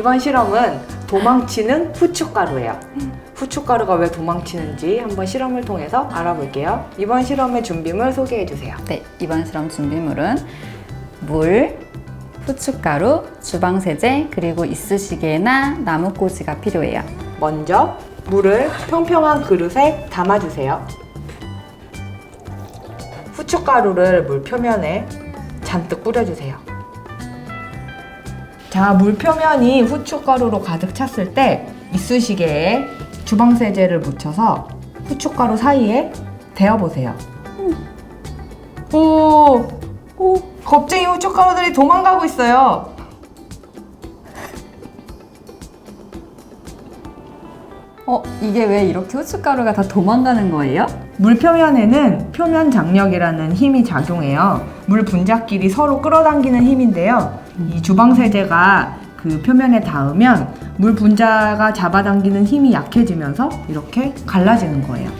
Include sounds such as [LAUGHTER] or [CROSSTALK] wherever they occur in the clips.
이번 실험은 도망치는 후춧가루예요. 후춧가루가 왜 도망치는지 한번 실험을 통해서 알아볼게요. 이번 실험의 준비물 소개해 주세요. 네, 이번 실험 준비물은 물, 후춧가루, 주방세제, 그리고 이쑤시개나 나무꽂이가 필요해요. 먼저 물을 평평한 그릇에 담아주세요. 후춧가루를 물 표면에 잔뜩 뿌려주세요. 자, 물 표면이 후춧가루로 가득 찼을 때 이쑤시개에 주방세제를 묻혀서 후춧가루 사이에 데워보세요. 오, 오, 겁쟁이 후춧가루들이 도망가고 있어요. 어, 이게 왜 이렇게 후춧가루가 다 도망가는 거예요? 물 표면에는 표면 장력이라는 힘이 작용해요. 물 분자끼리 서로 끌어당기는 힘인데요. 이 주방 세제가 그 표면에 닿으면 물 분자가 잡아당기는 힘이 약해지면서 이렇게 갈라지는 거예요.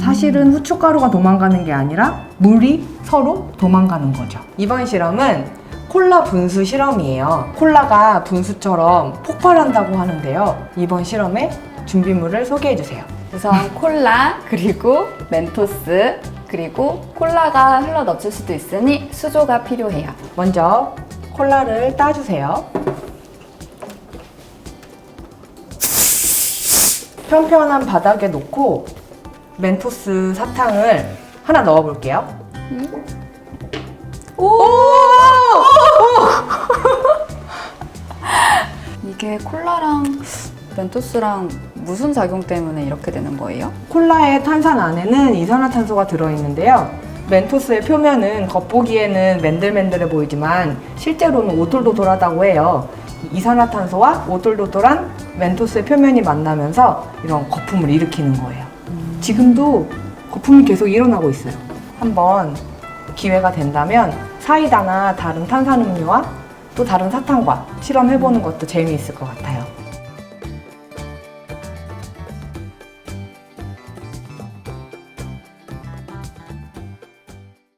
사실은 후춧가루가 도망가는 게 아니라 물이 서로 도망가는 거죠. 이번 실험은 콜라 분수 실험이에요. 콜라가 분수처럼 폭발한다고 하는데요. 이번 실험의 준비물을 소개해 주세요. 우선 콜라, 그리고 멘토스, 그리고 콜라가 흘러 넘칠 수도 있으니 수조가 필요해요. 먼저 콜라를 따주세요. 평평한 바닥에 놓고 멘토스 사탕을 하나 넣어볼게요. 오! [LAUGHS] 이게 콜라랑 멘토스랑 무슨 작용 때문에 이렇게 되는 거예요? 콜라의 탄산 안에는 이산화탄소가 들어있는데요. 멘토스의 표면은 겉보기에는 맨들맨들해 보이지만 실제로는 오돌도돌하다고 해요. 이산화탄소와 오돌도돌한 멘토스의 표면이 만나면서 이런 거품을 일으키는 거예요. 지금도 거품이 계속 일어나고 있어요. 한번 기회가 된다면 사이다나 다른 탄산음료와 또 다른 사탕과 실험해보는 것도 재미있을 것 같아요.